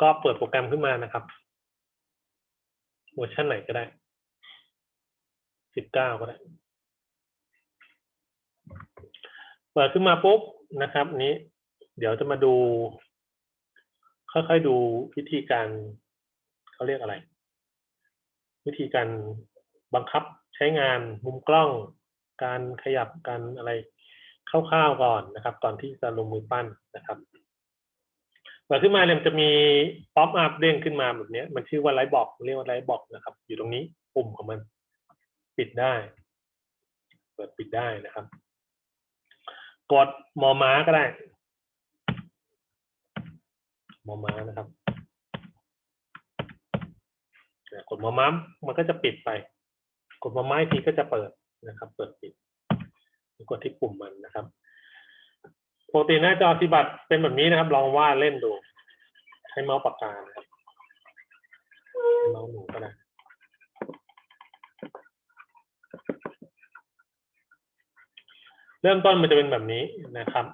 ก็เปิดโปรแกรมขึ้นมานะครับเวอร์ชันไหนก็ได้สิบเก้าก็ได้ เปิดขึ้นมาปุ๊บนะครับ นี้ เดี๋ยวจะมาดู ค่อยๆดูวิธีการเขาเรียกอะไร วิธีการบังคับใช้งานมุมกล้อง การขยับการอะไรคร่าวๆก่อนนะครับ ก่อนที่จะลงมือปั้นนะครับ ปิดขึ้นมาเนี่ยมันจะมีป๊อปอัพเด้งขึ้นมาแบบนี้มันชื่อว่าไลท์บอกเรียกว่าไลท์บอกนะครับ อยู่ตรงนี้ปุ่มของมัน ปิดได้ เปิดปิดได้นะครับ กดมอม้าก็ได้ มอม้านะครับกดมอม้ามันก็จะปิดไป กดมอม้าทีก็จะเปิดนะครับ เปิดปิดกดที่ปุ่มมันนะครับปกติหน้าจอสิบัตเป็นแบบนี้นะครับ ลองวาดเล่นดู ใช้เมาส์ปากกานะเมาส์หนูก็ได้เริ่มต้นมันจะเป็นแบบนี้นะครับ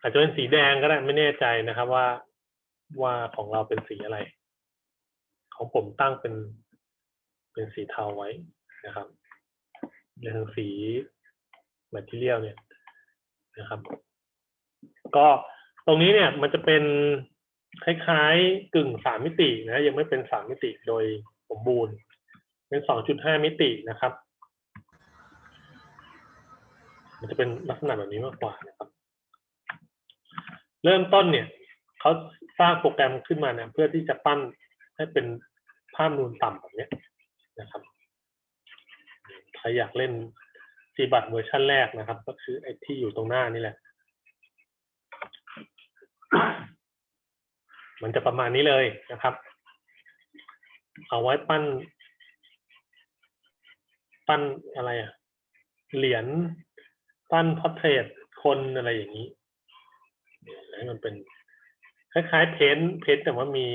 อาจจะเป็นสีแดงก็ได้ไม่แน่ใจนะครับว่าว่าของเราเป็นสีอะไร ของผมตั้งเป็นเป็นสีเทาไว้นะครับอย่างสีแมทเทียลเนี่ยนะครับ ก็ตรงนี้เนี่ยมันจะเป็น คล้ายๆ กึ่งสามมิตินะยังไม่เป็นสามมิติโดยสมบูรณ์ เป็นสองจุดห้ามิตินะครับ มันจะเป็นลักษณะแบบนี้มากกว่านะครับ เริ่มต้นเนี่ยเขาสร้างโปรแกรมขึ้นมาเนี่ยเพื่อที่จะปั้นให้เป็นภาพนูนต่ำแบบนี้นะครับใครอยากเล่นซีบัตเวอร์ชันแรกนะครับ ก็คือไอ้ที่อยู่ตรงหน้านี่แหละ มันจะประมาณนี้เลยนะครับ เอาไว้ปั้น ปั้นอะไรอะเหรียญปั้นพอร์เทรตคนอะไรอย่างนี้ให้มันเป็นคล้ายๆเพนท์เพนท์แต่ว่ามี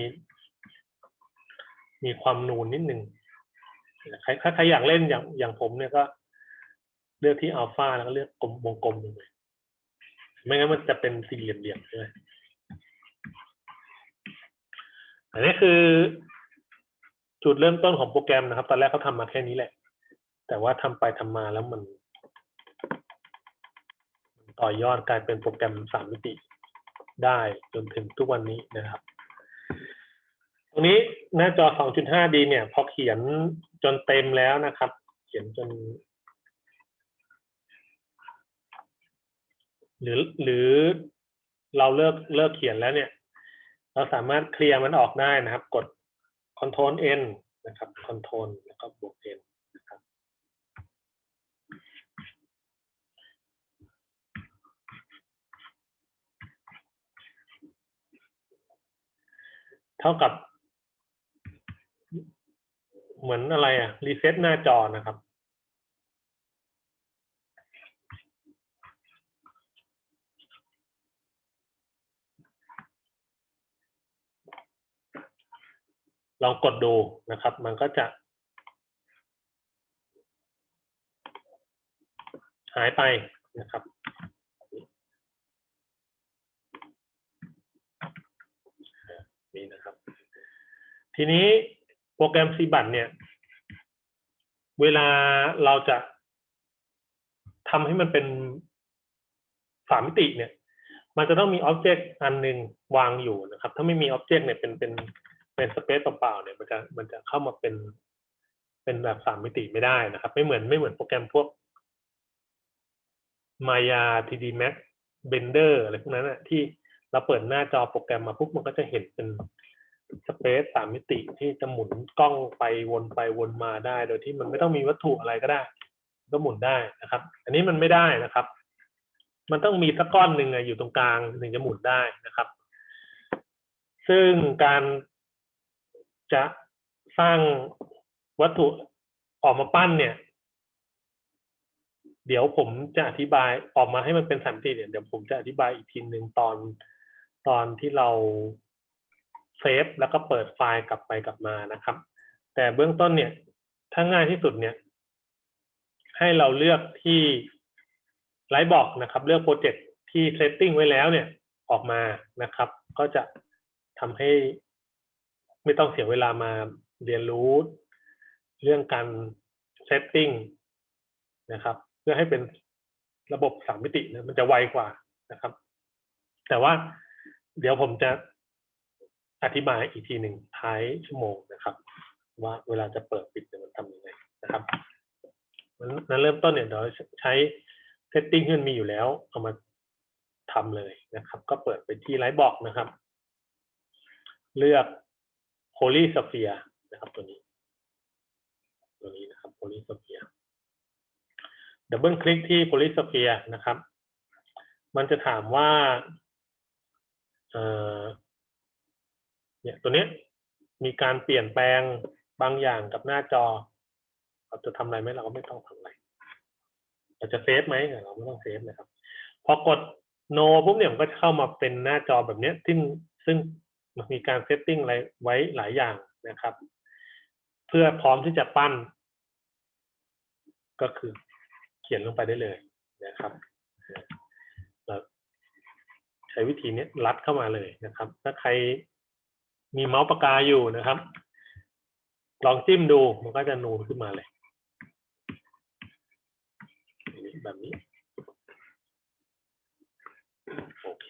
มีความนูนนิดนึงใครใครอยากเล่นอย่างอย่างผมเนี่ยก็ เลือกที่อัลฟาแล้วก็เลือกกลมวงกลมลงไปไม่งั้นมันจะเป็นสี่เหลี่ยมๆใช่ไหม อันนี้คือ จุดเริ่มต้นของโปรแกรมนะครับ ตอนแรกเขาทำมาแค่นี้แหละ แต่ว่าทำไปทำมาแล้วมัน ต่อยอดกลายเป็นโปรแกรมสามมิติได้จนถึงทุกวันนี้นะครับ ตรงนี้หน้าจอ 2.5D เนี่ย พอเขียนจนเต็มแล้วนะครับ เขียนจน หรือหรือเราเลิกเลิกเขียนแล้วเนี่ย เราสามารถเคลียร์มันออกได้นะครับ กด Ctrl N นะครับ Ctrl แล้วก็บวก N นะครับ เท่ากับ เหมือนอะไรอะรีเซ็ตหน้าจอนะครับ ลองกดดูนะครับ มันก็จะ หายไปนะครับ นี่นะครับ ทีนี้โปรแกรมซีบัตเนี่ย เวลาเราจะทำให้มันเป็นสามมิติเนี่ย มันจะต้องมีอ็อบเจกต์อันหนึ่งวางอยู่นะครับ ถ้าไม่มีอ็อบเจกต์เนี่ยเป็นเป็น เป็นสเปซเปล่าๆเนี่ยมันจะมันจะเข้ามาเป็นเป็นแบบสามมิติไม่ได้นะครับ ไม่เหมือนไม่เหมือนโปรแกรมพวก Maya 3D Max Blender อะไรพวกนั้นนะที่เราเปิดหน้าจอโปรแกรมมาปุ๊บมันก็จะเห็นเป็นสเปซสามมิติที่จะหมุนกล้องไปวนไปวนมาได้ โดยที่มันไม่ต้องมีวัตถุอะไรก็ได้ ก็หมุนได้นะครับ อันนี้มันไม่ได้นะครับ มันต้องมีสักก้อนหนึ่งอะอยู่ตรงกลางถึงจะหมุนได้นะครับ ซึ่งการ จะสร้างวัตถุออกมาปั้นเนี่ย เดี๋ยวผมจะอธิบายออกมาให้มันเป็นสามมิติเนี่ยเดี๋ยวผมจะอธิบายอีกทีหนึ่งตอนตอนที่เราเซฟแล้วก็เปิดไฟล์กลับไปกลับมานะครับ แต่เบื้องต้นเนี่ย ถ้าง่ายที่สุดเนี่ย ให้เราเลือกที่ไลท์บอกนะครับ เลือกโปรเจกต์ที่เซตติ้งไว้แล้วเนี่ยออกมานะครับ ก็จะทำให้ ไม่ต้องเสียเวลามาเรียนรู้ เรื่องการเซตติ้งนะครับ เพื่อให้เป็นระบบสามมิตินะมันจะไวกว่านะครับ แต่ว่าเดี๋ยวผมจะอธิบายอีกทีหนึ่งท้ายชั่วโมงนะครับ ว่าเวลาจะเปิดปิดมันทำยังไงนะครับนั้นเริ่มต้นเนี่ยเดี๋ยวใช้เซตติ้งที่มันมีอยู่แล้ว เอามาทำเลยนะครับ ก็เปิดไปที่ไลท์บอกนะครับ เลือก Holy Sphere นะครับตัวนี้ ตัวนี้นะครับ Holy Sphere ดับเบิลคลิกที่ Holy Sphere นะครับ มันจะถามว่าเนี่ยตัวนี้มีการเปลี่ยนแปลงบางอย่างกับหน้าจอ เราจะทำอะไรไหมเราก็ไม่ต้องทำอะไรเราจะเซฟไหมเราไม่ต้องเซฟนะครับ พอกด no ปุ๊บเนี่ยมันก็จะเข้ามาเป็นหน้าจอแบบนี้ซึ่งซึ่ง มันมีการเซตติ้งอะไรไว้หลายอย่างนะครับ เพื่อพร้อมที่จะปั้น ก็คือเขียนลงไปได้เลยนะครับเราใช้วิธีนี้ลัดเข้ามาเลยนะครับ ถ้าใครมีเมาส์ปากกาอยู่นะครับ ลองจิ้มดูมันก็จะนูนขึ้นมาเลยแบบนี้ โอเค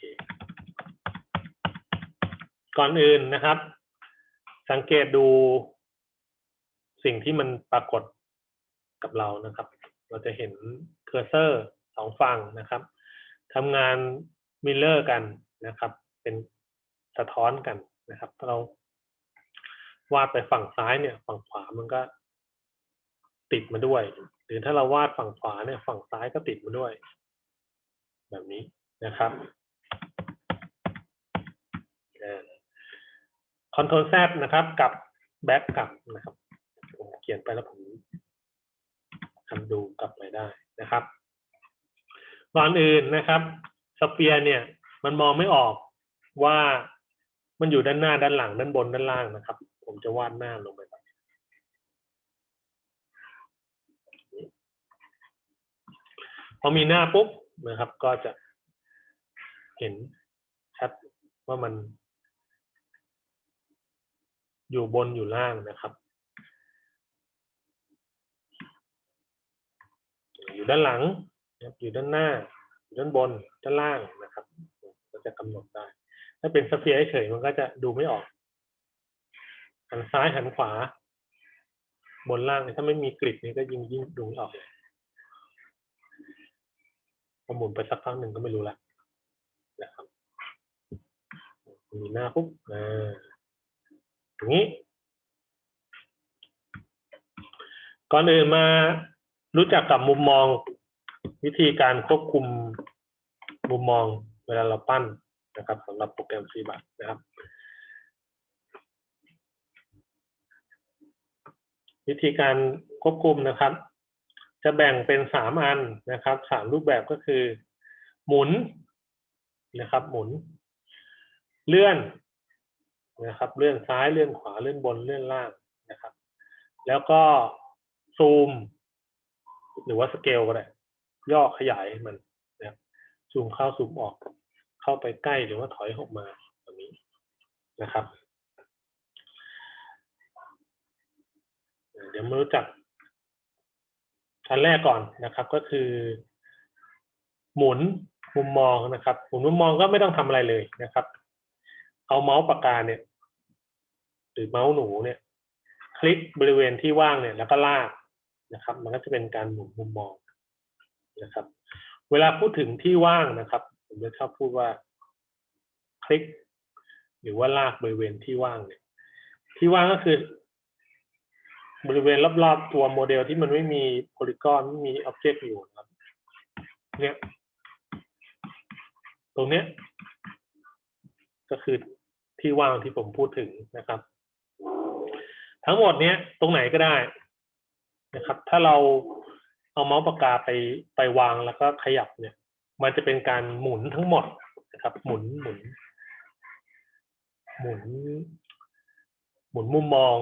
ก่อนอื่นนะครับ สังเกตดูสิ่งที่มันปรากฏกับเรานะครับ เราจะเห็นเคอร์เซอร์สองฝั่งนะครับทำงานมิลเลอร์กันนะครับ เป็นสะท้อนกันนะครับถ้าเราวาดไปฝั่งซ้ายเนี่ย ฝั่งขวามันก็ติดมาด้วย หรือถ้าเราวาดฝั่งขวาเนี่ย ฝั่งซ้ายก็ติดมาด้วย แบบนี้นะครับ คอนโทรลแซนะครับกับแบ็กกลับนะครับผมเขียนไปแล้วผมทำดูกลับไปได้นะครับก่อนอื่นนะครับสเปียร์เนี่ย มันมองไม่ออกว่ามันอยู่ด้านหน้าด้านหลังด้านบนด้านล่างนะครับ ผมจะวาดหน้าลงไปก่อนพอมีหน้าปุ๊บนะครับ ก็จะเห็นชัดว่ามัน อยู่บนอยู่ล่างนะครับ อยู่ด้านหลังอยู่ด้านหน้า อยู่ด้านบนด้านล่างนะครับ ก็จะกำหนดได้ ถ้าเป็นสเฟียร์เฉยมันก็จะดูไม่ออก หันซ้ายหันขวา บนล่างถ้าไม่มีกริดนี่ก็ยิ่งยิ่งดูไม่ออกเลยพอหมุนไปสักพักหนึ่งก็ไม่รู้ละนะครับมีหน้าปุ๊บอ่า อย่างนี้ ก่อนอื่นมารู้จักกับมุมมอง วิธีการควบคุมมุมมองเวลาเราปั้นนะครับสำหรับโปรแกรมฟรีบัตนะครับ วิธีการควบคุมนะครับ จะแบ่งเป็นสามอันนะครับสามรูปแบบก็คือ หมุนนะครับ หมุน เลื่อน นะครับ เลื่อนซ้ายเลื่อนขวาเลื่อนบนเลื่อนล่างนะครับ แล้วก็ซูม หรือว่าสเกลก็ได้ย่อขยายมันนะครับซูมเข้าซูมออก เข้าไปใกล้หรือว่าถอยออกมาแบบนี้นะครับ เดี๋ยวมารู้จักชั้นแรกก่อนนะครับ ก็คือ หมุนมุมมองนะครับ หมุนมุมมองก็ไม่ต้องทำอะไรเลยนะครับ เอาเมาส์ปากกาเนี่ย หรือเมาส์หนูเนี่ย คลิกบริเวณที่ว่างเนี่ย แล้วก็ลากนะครับ มันก็จะเป็นการหมุนมุมมองนะครับ เวลาพูดถึงที่ว่างนะครับ ผมจะชอบพูดว่า คลิก หรือว่าลากบริเวณที่ว่างเนี่ย ที่ว่างก็คือบริเวณรอบๆตัวโมเดลที่มันไม่มีโพลีกอนไม่มีอ็อบเจกต์อยู่นะครับ เนี่ย ตรงเนี้ย ก็คือ ที่ว่างที่ผมพูดถึงนะครับ ทั้งหมดเนี้ยตรงไหนก็ได้นะครับ ถ้าเราเอาเมาส์ปากกาไปไปวางแล้วก็ขยับเนี่ย มันจะเป็นการหมุนทั้งหมดนะครับ หมุนหมุน หมุน หมุนมุมมอง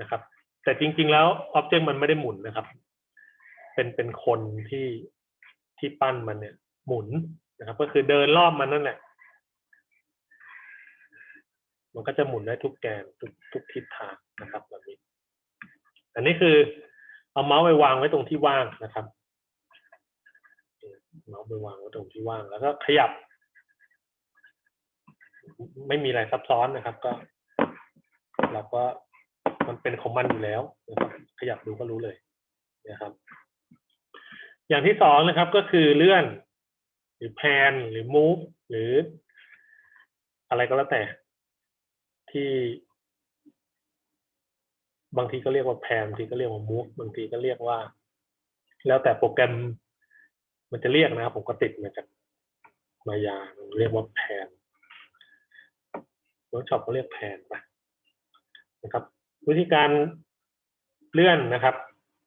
นะครับ แต่จริง ๆ แล้วอ็อบเจกต์มันไม่ได้หมุนนะครับ เป็นเป็นคนที่ที่ปั้นมันเนี่ย หมุนนะครับ ก็คือเดินรอบมันนั่นแหละ มันก็จะหมุนได้ทุกแกนทุกทุกทิศทางนะครับแบบนี้ อันนี้คือเอาเมาส์ไปวางไว้ตรงที่ว่างนะครับ เมาส์ไปวางไว้ตรงที่ว่าง แล้วก็ขยับ ไม่มีอะไรซับซ้อนนะครับ ก็เราก็มันเป็นของมันอยู่แล้วนะครับ ขยับดูก็รู้เลยนะครับ อย่างที่สองนะครับก็คือเลื่อน หรือแพนหรือ move หรือ อะไรก็แล้วแต่ ที่บางทีก็เรียกว่าแพนบางทีก็เรียกว่า move บางทีก็เรียกว่า แล้วแต่โปรแกรมมันจะเรียกนะครับผมก็ติดมาจากมายาเรียกว่าแพนเวิร์กช็อปก็เรียกแพนไปนะครับ วิธีการเลื่อนนะครับ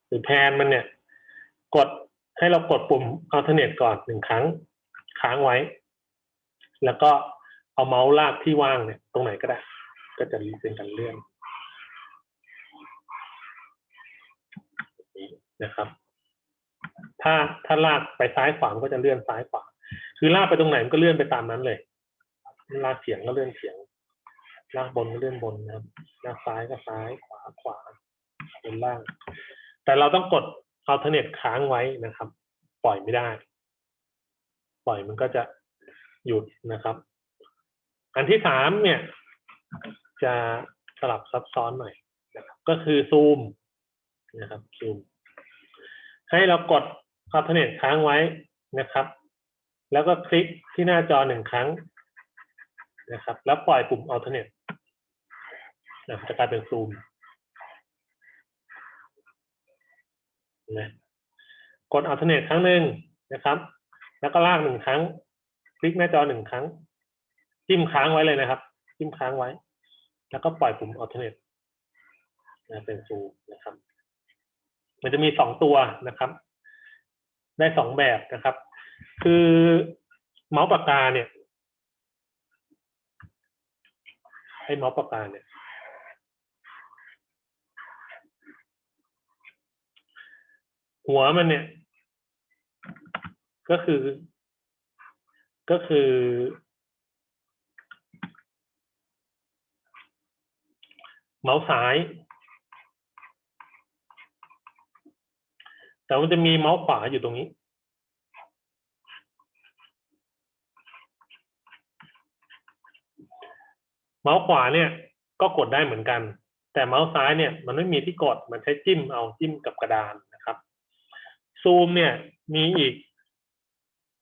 หรือแพนมันเนี่ย กดให้เรากดปุ่ม alternate ก่อนหนึ่งครั้งค้างไว้ แล้วก็เอาเมาส์ลากที่ว่างเนี่ย ตรงไหนก็ได้ ก็จะเป็นการเลื่อนนะครับ ถ้าถ้าลากไปซ้ายขวามันก็จะเลื่อนซ้ายขวา คือลากไปตรงไหนมันก็เลื่อนไปตามนั้นเลย ลากเฉียงก็เลื่อนเฉียง ลากบนก็เลื่อนบนนะครับ ลากซ้ายก็ซ้ายขวาขวาบนล่าง แต่เราต้องกด alternate ค้างไว้นะครับ ปล่อยไม่ได้ ปล่อยมันก็จะหยุดนะครับ อันที่สามเนี่ย จะสลับซับซ้อนหน่อยนะครับก็คือซูมนะครับซูมให้เรากด alternate ค้างไว้นะครับ แล้วก็คลิกที่หน้าจอหนึ่งครั้งนะครับ แล้วปล่อยปุ่ม alternate นะจะกลายเป็นซูมนะกด alternate ครั้งหนึ่งนะครับ แล้วก็ลากหนึ่งครั้ง คลิกหน้าจอหนึ่งครั้ง จิ้มค้างไว้เลยนะครับ จิ้มค้างไว้ แล้วก็ปล่อยปุ่ม alternate นะเป็นซูมนะครับ มันจะมีสองตัวนะครับ ได้สองแบบนะครับ คือเมาส์ปากกาเนี่ยไอ้เมาส์ปากกาเนี่ยหัวมันเนี่ย ก็คือ ก็คือ เมาส์ซ้าย แต่มันจะมีเมาส์ขวาอยู่ตรงนี้ เมาส์ขวาเนี่ยก็กดได้เหมือนกัน แต่เมาส์ซ้ายเนี่ยมันไม่มีที่กดมันใช้จิ้มเอาจิ้มกับกระดานนะครับ ซูมเนี่ยมีอีก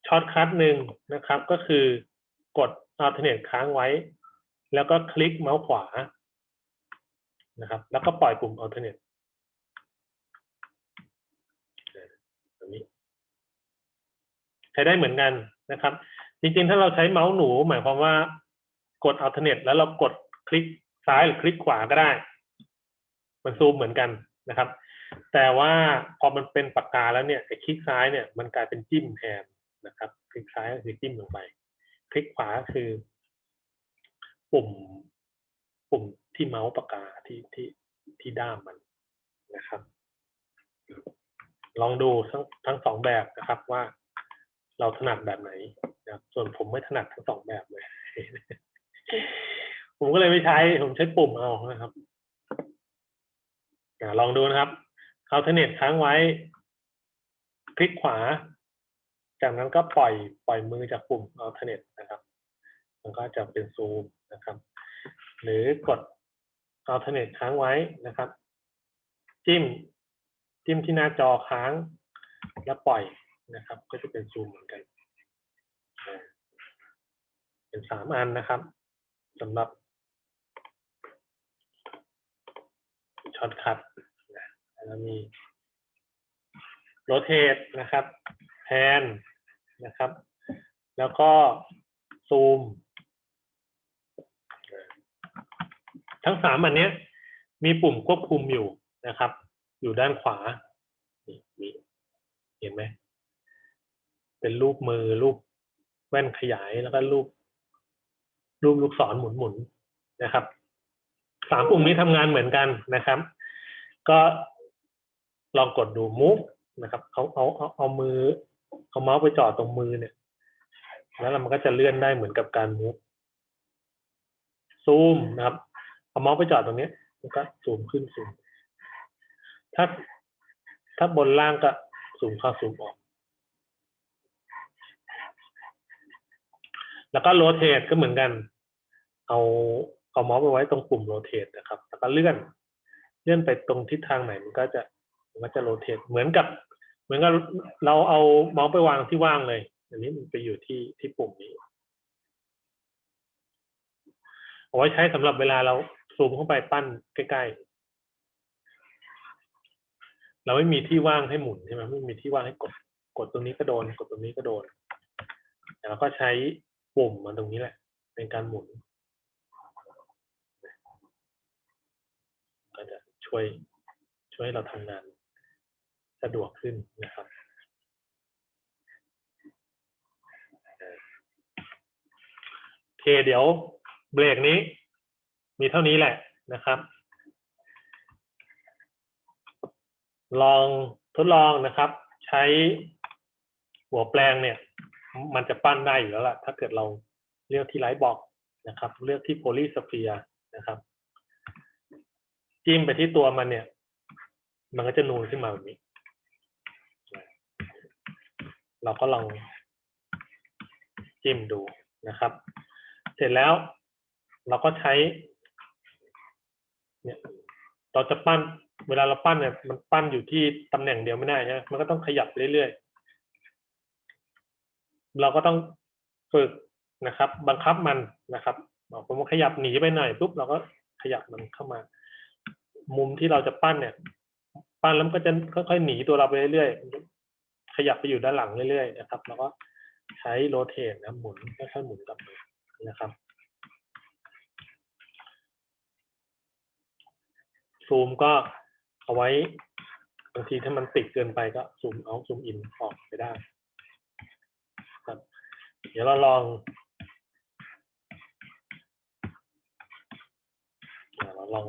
ช็อตคัทหนึ่งนะครับ ก็คือกด alternate ค้างไว้ แล้วก็คลิกเมาส์ขวา นะครับ แล้วก็ปล่อยปุ่ม alternate แบบนี้ใช้ได้เหมือนกันนะครับ จริงๆ ถ้าเราใช้เมาส์หนู หมายความว่ากด alternate แล้วเรากดคลิกซ้ายหรือคลิกขวาก็ได้ มันซูมเหมือนกันนะครับ แต่ว่าพอมันเป็นปากกาแล้วเนี่ยไอ้คลิกซ้ายเนี่ยมันกลายเป็นจิ้มแทนนะครับ คลิกซ้ายก็คือจิ้มลงไป คลิกขวาคือ ปุ่มปุ่ม ที่เมาส์ปากกาที่ที่ที่ด้ามมันนะครับ ลองดูทั้งทั้งสองแบบนะครับว่าเราถนัดแบบไหนนะครับ ส่วนผมไม่ถนัดทั้งสองแบบเลย ผมก็เลยไม่ใช้ ผมใช้ปุ่มเอานะครับอลองดูนะครับเอาเทเน็ตค้างไว้ คลิกขวา จากนั้นก็ปล่อยปล่อยมือจากปุ่ม alternate นะครับ มันก็จะเป็นซูมนะครับ หรือกด alternate ค้างไว้นะครับ จิ้ม จิ้มที่หน้าจอค้าง แล้วปล่อยนะครับ ก็จะเป็นซูมเหมือนกัน เป็นสามอันนะครับสำหรับช็อตคัทแล้วมีโรเทตนะครับแพนนะครับ แล้วก็ซูม ทั้งสามอันเนี้ย มีปุ่มควบคุมอยู่นะครับ อยู่ด้านขวานี่เห็นไหมเป็นรูปมือรูปแว่นขยายแล้วก็รูป รูปลูกศรหมุนๆนะครับสามปุ่มนี้ทำงานเหมือนกันนะครับ ก็ลองกดดู move นะครับเอาเอาเอาเอามือเอาเมาส์ไปจ่อตรงมือเนี่ย แล้วมันก็จะเลื่อนได้เหมือนกับการ move ซูมนะครับ เอาเมาส์ไปจอดตรงนี้แล้วก็ซูมขึ้นซูมถ้าถ้าบนล่างก็ซูมเข้าซูมออก แล้วก็โรเทตก็เหมือนกัน เอาเอาเมาส์ไปไว้ตรงปุ่มโรเทตนะครับ แล้วก็เลื่อน เลื่อนไปตรงทิศทางไหนมันก็จะมันก็จะโรเทตเหมือนกับ เหมือนกับเราเอาเมาส์ไปวางที่ว่างเลย อันนี้มันไปอยู่ที่ที่ปุ่มนี้เอาไว้ใช้สำหรับเวลาเรา ซูมเข้าไปปั้นใกล้ๆ เราไม่มีที่ว่างให้หมุนใช่ไหมไม่มีที่ว่างให้กด กดตรงนี้ก็โดน กดตรงนี้ก็โดนแต่เราก็ใช้ปุ่มมันตรงนี้แหละในการหมุน ก็จะช่วยช่วยให้เราทำงานสะดวกขึ้นนะครับโอเคเดี๋ยวเบรกนี้ มีเท่านี้แหละนะครับ ลองทดลองนะครับ ใช้หัวแปลงเนี่ย มันจะปั้นได้อยู่แล้วล่ะ ถ้าเกิดเราเลือกที่ไลท์บอกนะครับ เลือกที่โพลีสเฟียนะครับ จิ้มไปที่ตัวมันเนี่ย มันก็จะนูนขึ้นมาแบบนี้ เราก็ลองจิ้มดูนะครับ เสร็จแล้วเราก็ใช้ เนี่ยเราจะปั้นเวลาเราปั้นเนี่ยมันปั้นอยู่ที่ตำแหน่งเดียวไม่ได้ใช่ไหมมันก็ต้องขยับเรื่อยๆ เราก็ต้องฝึกนะครับ บังคับมันนะครับบอกผมว่าขยับหนีไปหน่อยปุ๊บเราก็ขยับมันเข้ามา มุมที่เราจะปั้นเนี่ย ปั้นแล้วมันก็จะค่อยๆหนีตัวเราไปเรื่อยๆขยับไปอยู่ด้านหลังเรื่อยๆนะครับ แล้วก็ใช้โรเทตนะหมุนค่อยๆหมุนกลับมานะครับ ซูมก็เอาไว้บางทีถ้ามันติดเกินไปก็ซูมเอาซูมอินออกไปได้ครับเดี๋ยวเราลองเราลอง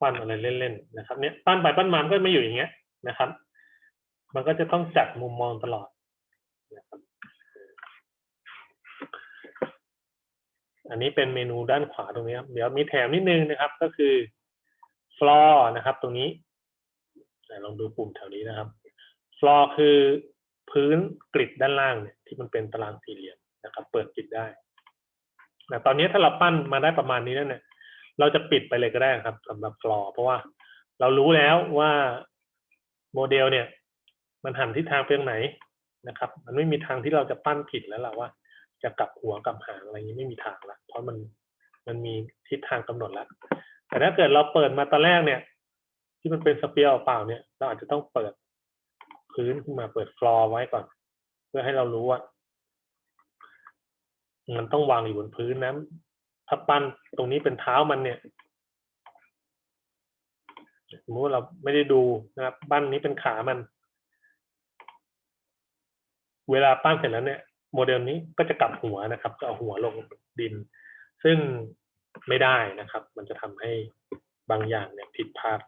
ปั้นอะไรเล่นๆนะครับเนี่ยปั้นไปปั้นมามันก็ไม่อยู่อย่างเงี้ยนะครับ มันก็จะต้องจัดมุมมองตลอดนะครับอันนี้เป็นเมนูด้านขวาตรงนี้ครับเดี๋ยวมีแถมนิดนึงนะครับ ก็คือ floor นะครับ ตรงนี้ลองดูปุ่มแถวนี้นะครับ floor คือพื้นกริดด้านล่างเนี่ยที่มันเป็นตารางสี่เหลี่ยมนะครับ เปิดปิดได้แต่ตอนนี้ถ้าเราปั้นมาได้ประมาณนี้แล้วเนี่ย เราจะปิดไปเลยก็ได้ครับสำหรับ floor เพราะว่าเรารู้แล้วว่าโมเดลเนี่ย มันหันทิศทางไปทางไหนนะครับ มันไม่มีทางที่เราจะปั้นผิดแล้วล่ะว่า จะกลับหัวกลับหางอะไรอย่างนี้ไม่มีทางละเพราะมันมันมีทิศทางกำหนดแล้ว แต่ถ้าเกิดเราเปิดมาตอนแรกเนี่ย ที่มันเป็นสเปียร์เปล่าเนี่ย เราอาจจะต้องเปิดพื้นขึ้นมาเปิดฟลอร์ไว้ก่อน เพื่อให้เรารู้ว่า มันต้องวางอยู่บนพื้นนะถ้าปั้นตรงนี้เป็นเท้ามันเนี่ยสมมติเราไม่ได้ดูนะครับบ้นนี้เป็นขามัน เวลาปั้นเสร็จแล้วเนี่ย โมเดลนี้ก็จะกลับหัวนะครับ จะเอาหัวลงดิน ซึ่ง ไม่ได้นะครับ มันจะทำให้บางอย่างเนี่ยผิดพลาด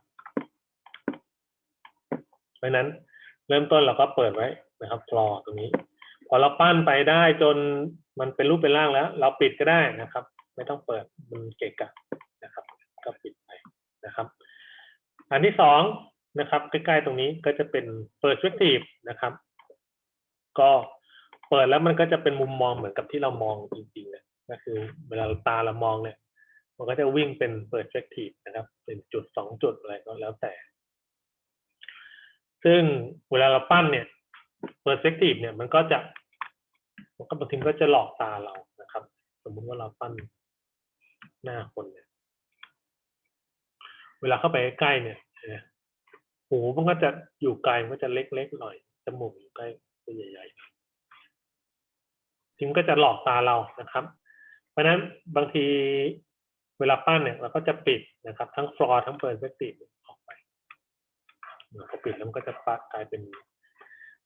เพราะนั้นเริ่มต้นเราก็เปิดไว้นะครับฟลอตรงนี้ พอเราปั้นไปได้จนมันเป็นรูปเป็นร่างแล้ว เราปิดก็ได้นะครับ ไม่ต้องเปิดมันเกะกะนะครับ ก็ปิดไปนะครับ อันที่สองนะครับ ใกล้ๆตรงนี้ก็จะเป็น perspective นะครับ ก็เปิดแล้วมันก็จะเป็นมุมมองเหมือนกับที่เรามองจริงๆเนี่ยก็คือ เวลาตาเรามองเนี่ย มันก็จะวิ่งเป็น perspective นะครับเป็นจุดสองจุดอะไรก็แล้วแต่ ซึ่งเวลาเราปั้นเนี่ย perspective เนี่ยมันก็จะมันก็บางทีก็จะหลอกตาเรานะครับ สมมุติว่าเราปั้นหน้าคนเนี่ย เวลาเข้าไปใกล้เนี่ยหูมันก็จะอยู่ไกลมันก็จะเล็กๆหน่อยจมูกอยู่ใกล้ตัวใหญ่ๆทีมก็จะหลอกตาเรานะครับ เพราะฉะนั้นบางที เวลาปั้นเนี่ยเราก็จะปิดนะครับ ทั้งฟลอร์ทั้งเปิดเซกติออกไปพอปิดแล้วมันก็จะปกลายเป็น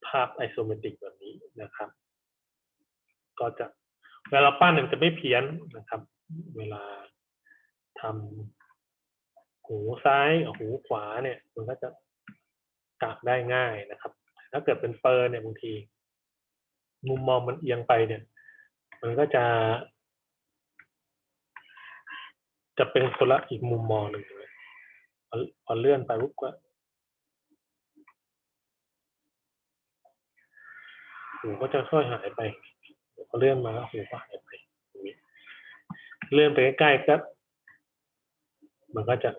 ภาพไอโซเมตริกแบบนี้นะครับ ก็จะเวลาปั้นเนี่ยจะไม่เพี้ยนนะครับ เวลาทำหูซ้ายหูขวาเนี่ย มันก็จะกะได้ง่ายนะครับ ถ้าเกิดเป็นเปอร์เนี่ยบางที มุมมองมันเอียงไปเนี่ย มันก็จะ จะเป็นคนละอีกมุมมองหนึ่งเลยพอพอเลื่อนไปปุ๊บก็หูก็จะค่อยหายไปพอเลื่อนมาแล้วหูก็หายไปเลื่อนไปใกล้ๆก็มันก็จะ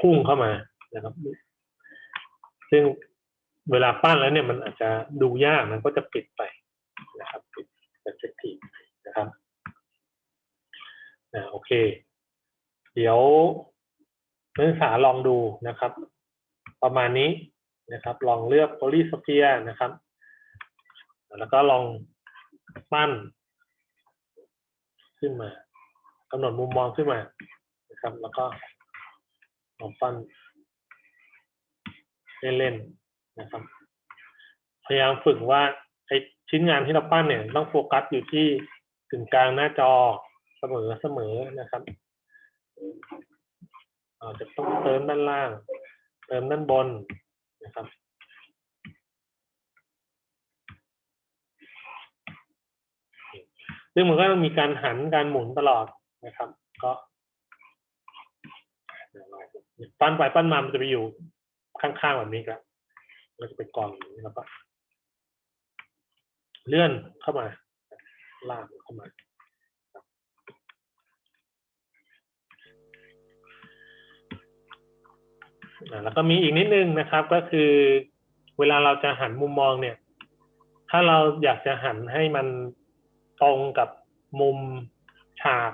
พุ่งเข้ามานะครับ ซึ่งเวลาปั้นแล้วเนี่ยมันอาจจะดูยากมันก็จะปิดไปนะครับปิด perspective นะครับอ่าโอเค เดี๋ยวนักศึกษาลองดูนะครับ ประมาณนี้นะครับ ลองเลือก polysphere นะครับ แล้วก็ลองปั้น ขึ้นมากำหนดมุมมองขึ้นมานะครับ แล้วก็ลองปั้นเล่นๆนะครับ พยายามฝึกว่าไอชิ้นงานที่เราปั้นเนี่ย ต้องโฟกัสอยู่ที่กึ่งกลางหน้าจอเสมอเสมอนะครับ อาจะต้องเติมด้านล่าง เติมด้านบนนะครับซึ่งมันก็ต้องมีการหันการหมุนตลอดนะครับ ก็ปั้นไปปั้นมามันจะไปอยู่ข้างๆแบบนี้ครับมันจะเป็นกองอย่างนี้แล้วก็เลื่อนเข้ามา ลากเข้ามา แล้วก็มีอีกนิดนึงนะครับ ก็คือเวลาเราจะหันมุมมองเนี่ย ถ้าเราอยากจะหันให้มันตรงกับมุมฉาก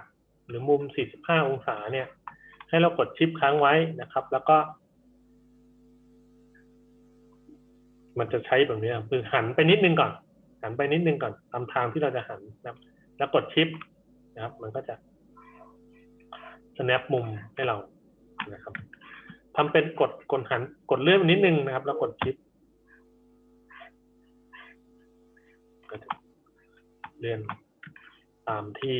หรือมุม 45 องศาเนี่ย ให้เรากดชิปค้างไว้นะครับ แล้วก็ มันจะใช้แบบนี้คือหันไปนิดนึงก่อน หันไปนิดนึงก่อนตามทางที่เราจะหันนะครับ แล้วกดชิปนะครับ มันก็จะ snap มุมให้เรานะครับ ทำเป็นกดกดหันกดเลื่อนนิดนึงนะครับ แล้วกดชิปเลื่อนตามที่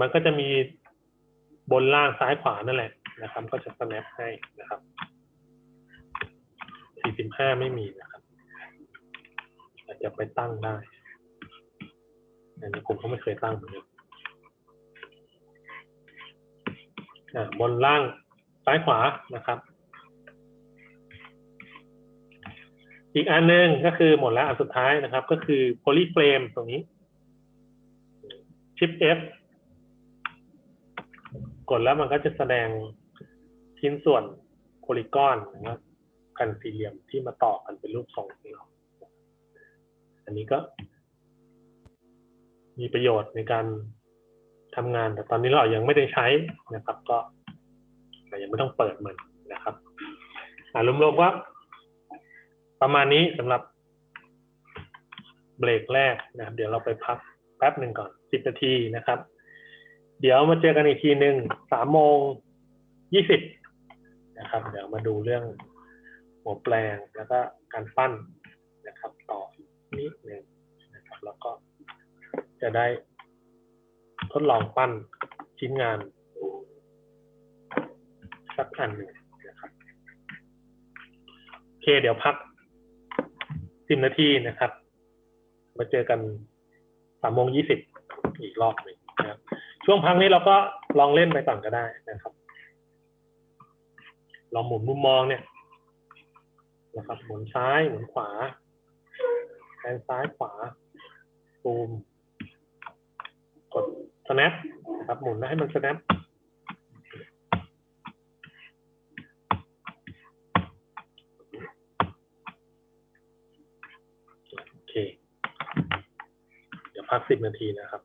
มันก็จะมีบนล่างซ้ายขวานั่นแหละนะครับ ก็จะ snap ให้นะครับ 45 ไม่มีนะครับ อาจจะไปตั้งได้อันนี้ผมก็ไม่เคยตั้งเหมือนกันบนล่าง ซ้ายขวานะครับ อีกอันหนึ่งก็คือหมดแล้วอันสุดท้ายนะครับ ก็คือ polyframe ตรงนี้ shift F กดแล้วมันก็จะแสดงชิ้นส่วนโพลีกอนนะครับกันสี่เหลี่ยมที่มาต่อกันเป็นรูปทรงของเราอันนี้ก็ มีประโยชน์ในการทำงาน แต่ตอนนี้เรายังไม่ได้ใช้นะครับ ก็ ยังไม่ต้องเปิดมันนะครับอ่ารวมๆว่าประมาณนี้สำหรับเบรกแรกนะครับ เดี๋ยวเราไปพักแป๊บหนึ่งก่อนสิบนาทีนะครับ เดี๋ยวมาเจอกันอีกทีหนึ่งสามโมงยี่สิบนะครับ เดี๋ยวมาดูเรื่องหัวแปลงแล้วก็การปั้นนะครับ ต่อนิดหนึ่งนะครับ แล้วก็จะได้ทดลองปั้นชิ้นงาน สักอันหนึ่งนะครับโอเค เดี๋ยวพักสิบนาทีนะครับ มาเจอกันสามโมงยี่สิบอีกรอบหนึ่งนะครับ ช่วงพักนี้เราก็ลองเล่นไปก่อนก็ได้นะครับ ลองหมุนมุมมองเนี่ยนะครับ หมุนซ้ายหมุนขวาแทนซ้ายขวาซูมกด snap นะครับ หมุนแล้วให้มัน snap โอเค เดี๋ยว พักสิบนาทีนะครับ